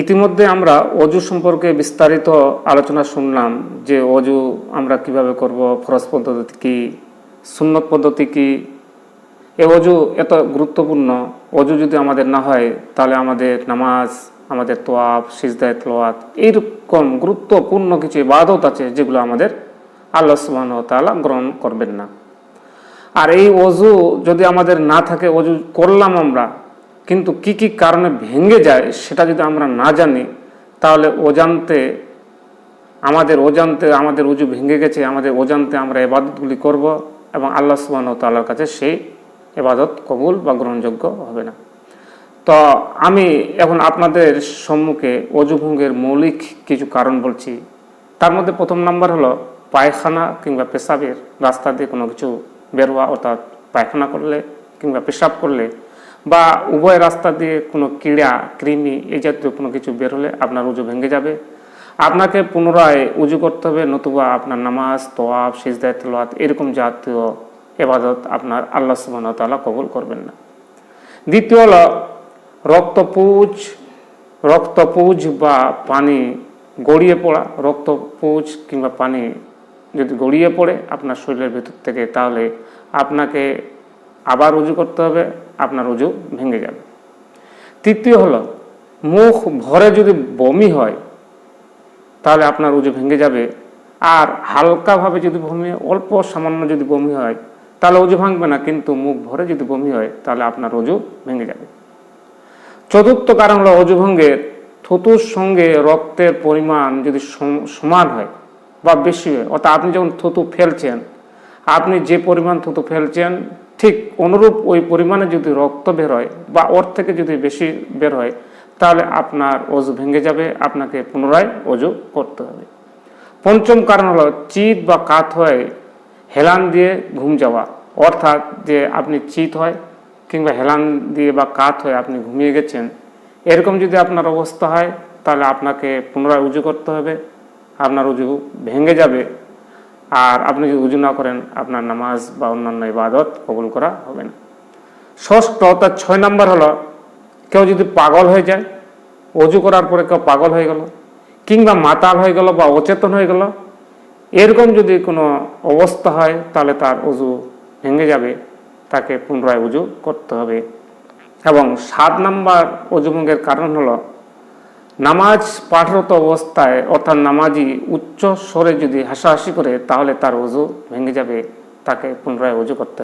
ইতিমধ্যে আমরা অজু সম্পর্কে বিস্তারিত আলোচনা শুনলাম যে অজু আমরা কীভাবে করব, ফরজ পদ্ধতি কী, সুন্নত পদ্ধতি কী? এ অজু এত গুরুত্বপূর্ণ। অজু যদি আমাদের না হয়, তাহলে আমাদের নামাজ, আমাদের তোয়াব, সিজদায় তোয়াত এইরকম গুরুত্বপূর্ণ কিছু ইবাদত আছে যেগুলো আমাদের আল্লাহ সুবাহ তাআলা গ্রহণ করবেন না। আর এই অজু যদি আমাদের না থাকে, অজু করলাম আমরা কিন্তু কি কি কারণে ভেঙে যায় সেটা যদি আমরা না জানি, তাহলে অজান্তে আমাদের অজান্তে আমাদের উজু ভেঙে গেছে, আমাদের অজান্তে আমরা এবাদতগুলি করব এবং আল্লাহ সুবাহ তাল্লার কাছে সেই এবাদত কবুল বা গ্রহণযোগ্য হবে না। তো আমি এখন আপনাদের সম্মুখে অজুভঙ্গের মৌলিক কিছু কারণ বলছি। তার মধ্যে প্রথম নাম্বার হলো পায়খানা কিংবা পেশাবের রাস্তা দিয়ে কোনো কিছু বেরোয়া অর্থাৎ পায়খানা করলে কিংবা পেশাব করলে বা উভয় রাস্তা দিয়ে কোনো কীড়া, কৃমি এই জাতীয় কোনো কিছু বের হলে আপনার উজু ভেঙে যাবে। আপনাকে পুনরায় উজু করতে হবে, নতুবা আপনার নামাজ তোয়াব সিজদায় তেলাওয়াত এরকম জাতীয় এবাদত আপনার আল্লাহ ওয়া কবুল করবেন না। দ্বিতীয় হলো রক্তপুজ রক্তপুজ বা পানি গড়িয়ে পড়া, রক্তপুজ কিংবা পানি যদি গড়িয়ে পড়ে আপনার শরীরের ভেতর থেকে, তাহলে আপনাকে আবার উজু করতে হবে, আপনার উজু ভেঙে যাবে তৃতীয় হলো, মুখ ভরে যদি বমি হয়, তাহলে আপনার উজু ভেঙে যাবে। আর হালকাভাবে যদি বমি, অল্প সামান্য যদি বমি হয়, তাহলে উজু ভাঙবে না, কিন্তু মুখ ভরে যদি বমি হয়, তাহলে আপনার উজু ভেঙে যাবে। চতুর্থ কারণ হলো অজু ভঙ্গের থুতুর সঙ্গে রক্তের পরিমাণ যদি সম- সমান হয় বা বেশি হয়, অর্থাৎ আপনি যখন থুতু ফেলছেন, আপনি যে পরিমাণ থুতু ফেলছেন ঠিক অনুরূপ ওই পরিমাণে যদি রক্ত বের হয় বা ওর থেকে যদি বেশি বের হয়, তাহলে আপনার অজু ভেঙে যাবে, আপনাকে পুনরায় অজু করতে হবে। পঞ্চম কারণ হলো চিত বা কাত হয়ে হেলান দিয়ে ঘুম যাওয়া। অর্থাৎ যে আপনি চিত হয় কিংবা হেলান দিয়ে বা কাত হয়ে আপনি ঘুমিয়ে গেছেন, এরকম যদি আপনার অবস্থা হয়, তাহলে আপনাকে পুনরায় উজু করতে হবে। আপনার উজু ভেঙে যাবে আর আপনি যদি উজু না করেন, আপনার নামাজ বা অন্যান্য ইবাদত কবুল করা হবে না। ষষ্ঠ, অর্থাৎ ছয় নম্বর হলো, কেউ যদি পাগল হয়ে যায় অজু করার পরে কেউ পাগল হয়ে গেল, কিংবা মাতাল হয়ে গেল বা অচেতন হয়ে গেল, এরকম যদি কোনো অবস্থা হয়, তাহলে তার অজু ভেঙে যাবে, তাকে পুনরায় উজু করতে হবে। এবং সাত নাম্বার অজুভঙ্গের কারণ হলো নামাজ পাঠরত অবস্থায়, অর্থাৎ নামাজি উচ্চ স্বরে যদি হাসাহাসি করে, তাহলে তার অজু ভেঙে যাবে, তাকে পুনরায় অজু করতে।